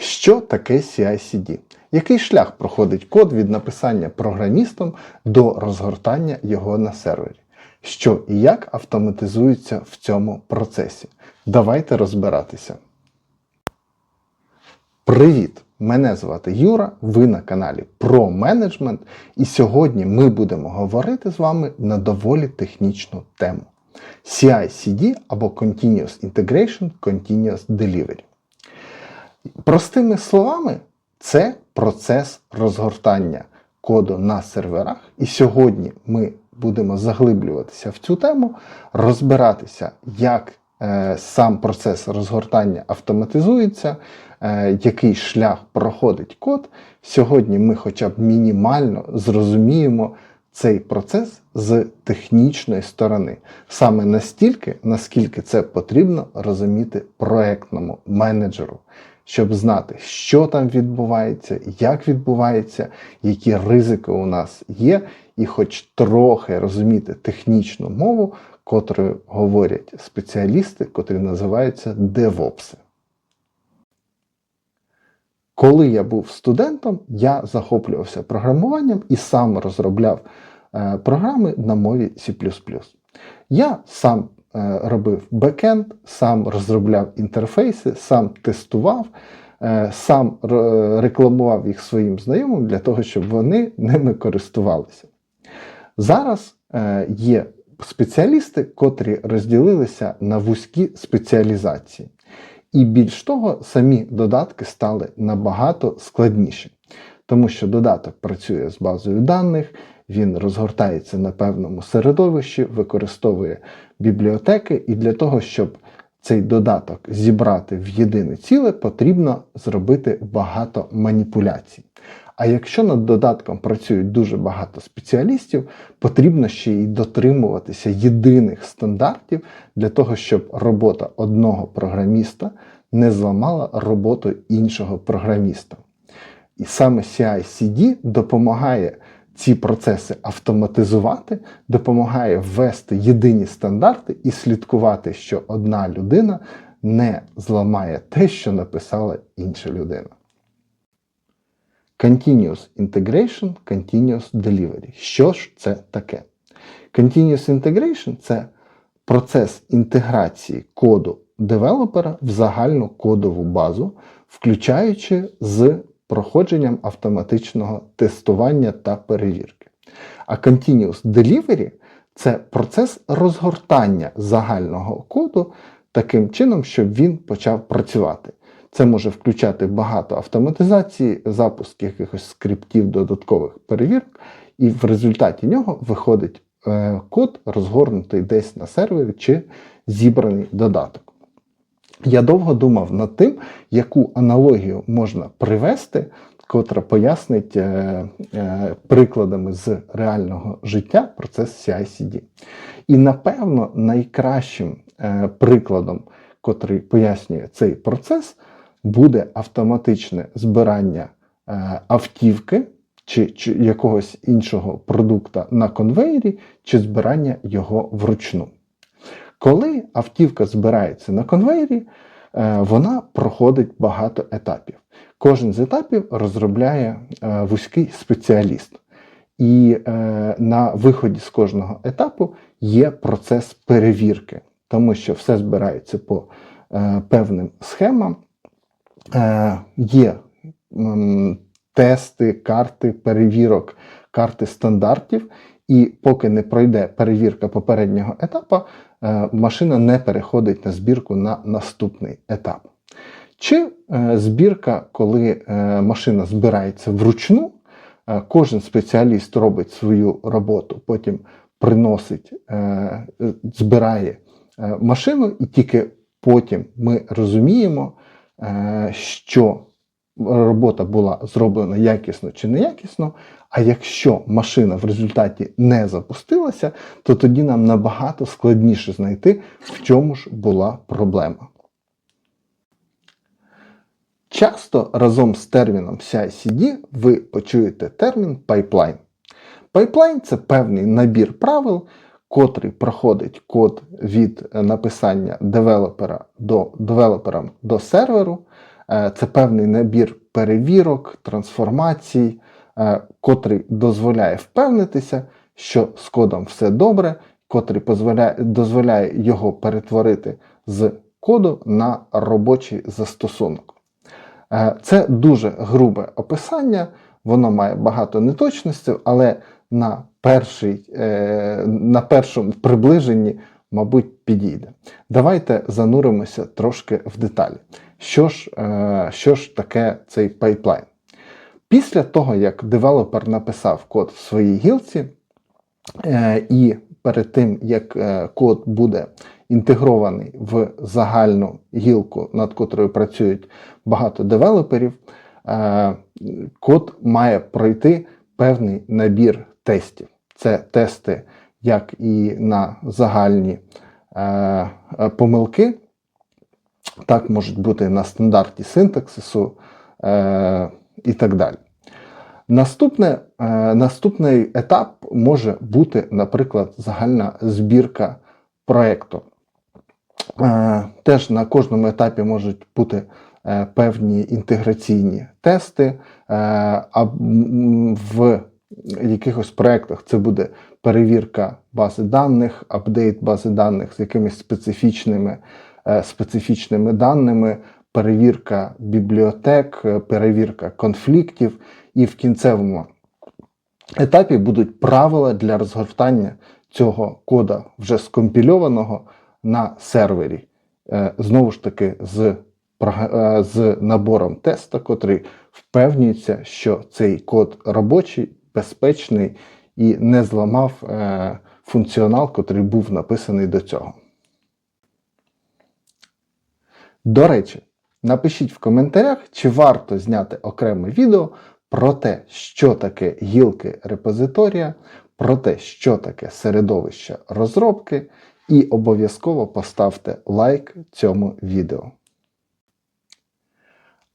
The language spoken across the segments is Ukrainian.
Що таке CI/CD? Який шлях проходить код від написання програмістом до розгортання його на сервері? Що і як автоматизується в цьому процесі? Давайте розбиратися. Привіт! Мене звати Юра, ви на каналі Про менеджмент, і сьогодні ми будемо говорити з вами на доволі технічну тему: CI/CD або Continuous Integration Continuous Delivery. Простими словами, це процес розгортання коду на серверах. І сьогодні ми будемо заглиблюватися в цю тему, розбиратися, як е, сам процес розгортання автоматизується, е, який шлях проходить код. Сьогодні ми хоча б мінімально зрозуміємо цей процес з технічної сторони, саме настільки, наскільки це потрібно розуміти проектному менеджеру, щоб знати, що там відбувається, як відбувається, які ризики у нас є, і хоч трохи розуміти технічну мову, котрою говорять спеціалісти, котрі називаються девопси. Коли я був студентом, я захоплювався програмуванням і сам розробляв е, програми на мові C. Я сам робив бекенд, сам розробляв інтерфейси, сам тестував, е, сам рекламував їх своїм знайомим для того, щоб вони ними користувалися. Зараз е, є спеціалісти, котрі розділилися на вузькі спеціалізації. І більш того, самі додатки стали набагато складніші, тому що додаток працює з базою даних, він розгортається на певному середовищі, використовує бібліотеки, і для того, щоб цей додаток зібрати в єдине ціле, потрібно зробити багато маніпуляцій. А якщо над додатком працюють дуже багато спеціалістів, потрібно ще й дотримуватися єдиних стандартів для того, щоб робота одного програміста не зламала роботу іншого програміста. І саме CI/CD допомагає ці процеси автоматизувати, допомагає ввести єдині стандарти і слідкувати, що одна людина не зламає те, що написала інша людина. Continuous Integration, Continuous Delivery. Що ж це таке? Continuous Integration це процес інтеграції коду девелопера в загальну кодову базу, включаючи з проходженням автоматичного тестування та перевірки. А Continuous Delivery це процес розгортання загального коду таким чином, щоб він почав працювати. Це може включати багато автоматизації, запуск якихось скриптів, додаткових перевірок, і в результаті нього виходить е, код, розгорнутий десь на сервері чи зібраний додаток. Я довго думав над тим, яку аналогію можна привести, котра пояснить е, е, прикладами з реального життя процес CI/CD. І напевно найкращим е, прикладом, котрий пояснює цей процес, буде автоматичне збирання е, автівки чи, чи якогось іншого продукта на конвейері, чи збирання його вручну. Коли автівка збирається на конвейері, е, вона проходить багато етапів. Кожен з етапів розробляє е, вузький спеціаліст. І е, на виході з кожного етапу є процес перевірки, тому що все збирається по певним схемам. Є тести, карти перевірок, карти стандартів, і поки не пройде перевірка попереднього етапу, е, машина не переходить на збірку на наступний етап. Чи е, збірка, коли е, машина збирається вручну, кожен спеціаліст робить свою роботу, потім приносить, збирає машину, і тільки потім ми розуміємо, що робота була зроблена якісно чи неякісно. А якщо машина в результаті не запустилася, то тоді нам набагато складніше знайти, в чому ж була проблема. Часто разом з терміном CI/CD ви почуєте термін pipeline. Пайплайн це певний набір правил, котрий проходить код від написання девелопера до девелоперам до серверу, Е, Це певний набір перевірок, трансформацій, е, котрий дозволяє впевнитися, що з кодом все добре, котрий дозволяє, його перетворити з коду на робочий застосунок. Е, Це дуже грубе описання, воно має багато неточностей, але на, перший, е, на першому приближенні, мабуть, підійде. Давайте зануримося трошки в деталі. Що ж, е, що ж таке цей пайплайн? Після того, як девелопер написав код в своїй гілці, е, і перед тим, як е, код буде інтегрований в загальну гілку, над котрою працюють багато девелоперів, е, код має пройти певний набір тестів. Це тести як і на загальні помилки, так можуть бути на стандарті синтаксису і так далі. Наступне, е, наступний етап може бути, наприклад, загальна збірка проєкту. Е, теж на кожному етапі можуть бути е, певні інтеграційні тести, а в якихось проєктах це буде перевірка бази даних, апдейт бази даних з якимись специфічними, специфічними даними, перевірка бібліотек, е, перевірка конфліктів, і в кінцевому етапі будуть правила для розгортання цього кода вже скомпільованого на сервері. Е, Знову ж таки, з, е, з набором теста, котрий впевнюється, що цей код робочий, безпечний і не зламав функціонал, котрий був написаний до цього. До речі, напишіть в коментарях, чи варто зняти окреме відео про те, що таке гілки репозиторія, про те, що таке середовище розробки, і обов'язково поставте лайк цьому відео.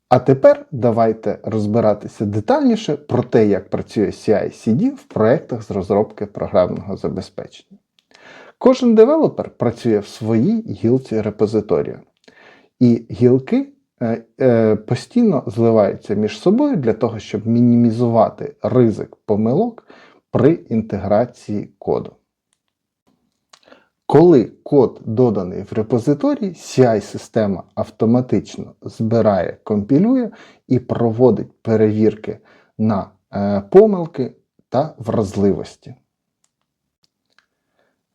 А тепер давайте розбиратися детальніше про те, як працює CI-CD в проєктах з розробки програмного забезпечення. Кожен девелопер працює в своїй гілці репозиторія. І гілки е, е, постійно зливаються між собою для того, щоб мінімізувати ризик помилок при інтеграції коду. Коли код доданий в репозиторій, CI-система автоматично збирає, компілює і проводить перевірки на е, помилки та вразливості.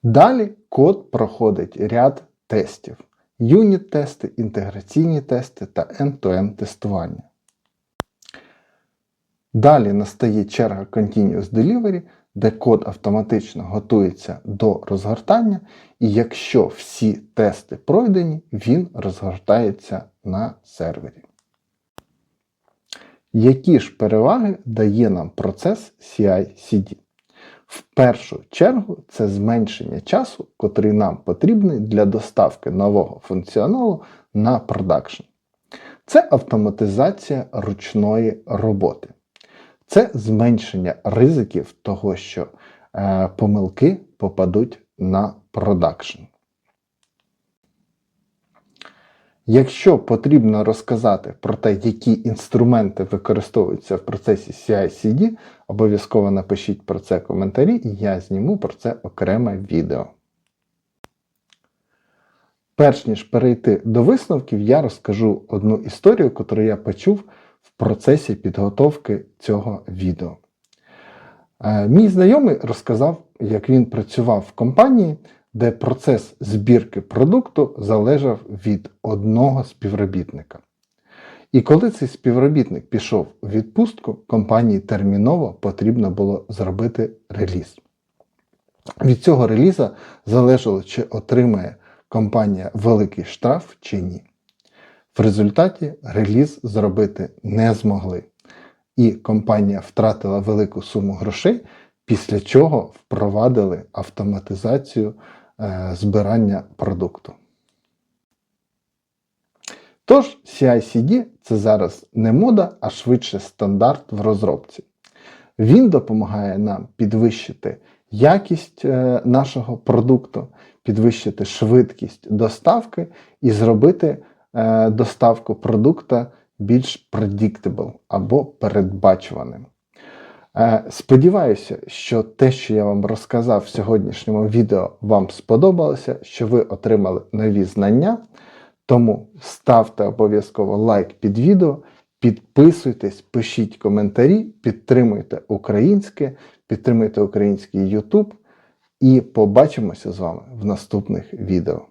Далі код проходить ряд тестів: юніт-тести, інтеграційні тести та end-to-end тестування. Далі настає черга Continuous Delivery, де код автоматично готується до розгортання, і якщо всі тести пройдені, він розгортається на сервері. Які ж переваги дає нам процес CI-CD? В першу чергу це зменшення часу, котрий нам потрібний для доставки нового функціоналу на продакшн. Це автоматизація ручної роботи. Це зменшення ризиків того, що е, помилки попадуть на продакшн. Якщо потрібно розказати про те, які інструменти використовуються в процесі CI-CD, обов'язково напишіть про це коментарі, і я зніму про це окреме відео. Перш ніж перейти до висновків, я розкажу одну історію, яку я почув в процесі підготовки цього відео. Е, Мій знайомий розказав, як він працював в компанії, де процес збірки продукту залежав від одного співробітника. І коли цей співробітник пішов у відпустку, компанії терміново потрібно було зробити реліз. Від цього реліза залежало, чи отримає компанія великий штраф чи ні. В результаті реліз зробити не змогли, і компанія втратила велику суму грошей, після чого впровадили автоматизацію збирання продукту. Тож, CI-CD це зараз не мода, а швидше стандарт в розробці. Він допомагає нам підвищити якість е, нашого продукту, підвищити швидкість доставки і зробити е, доставку продукта більш predictable або передбачуваним. Е, Сподіваюся, що те, що я вам розказав в сьогоднішньому відео, вам сподобалося, що ви отримали нові знання. Тому ставте обов'язково лайк під відео, підписуйтесь, пишіть коментарі, підтримуйте українське, підтримуйте український YouTube і побачимося з вами в наступних відео.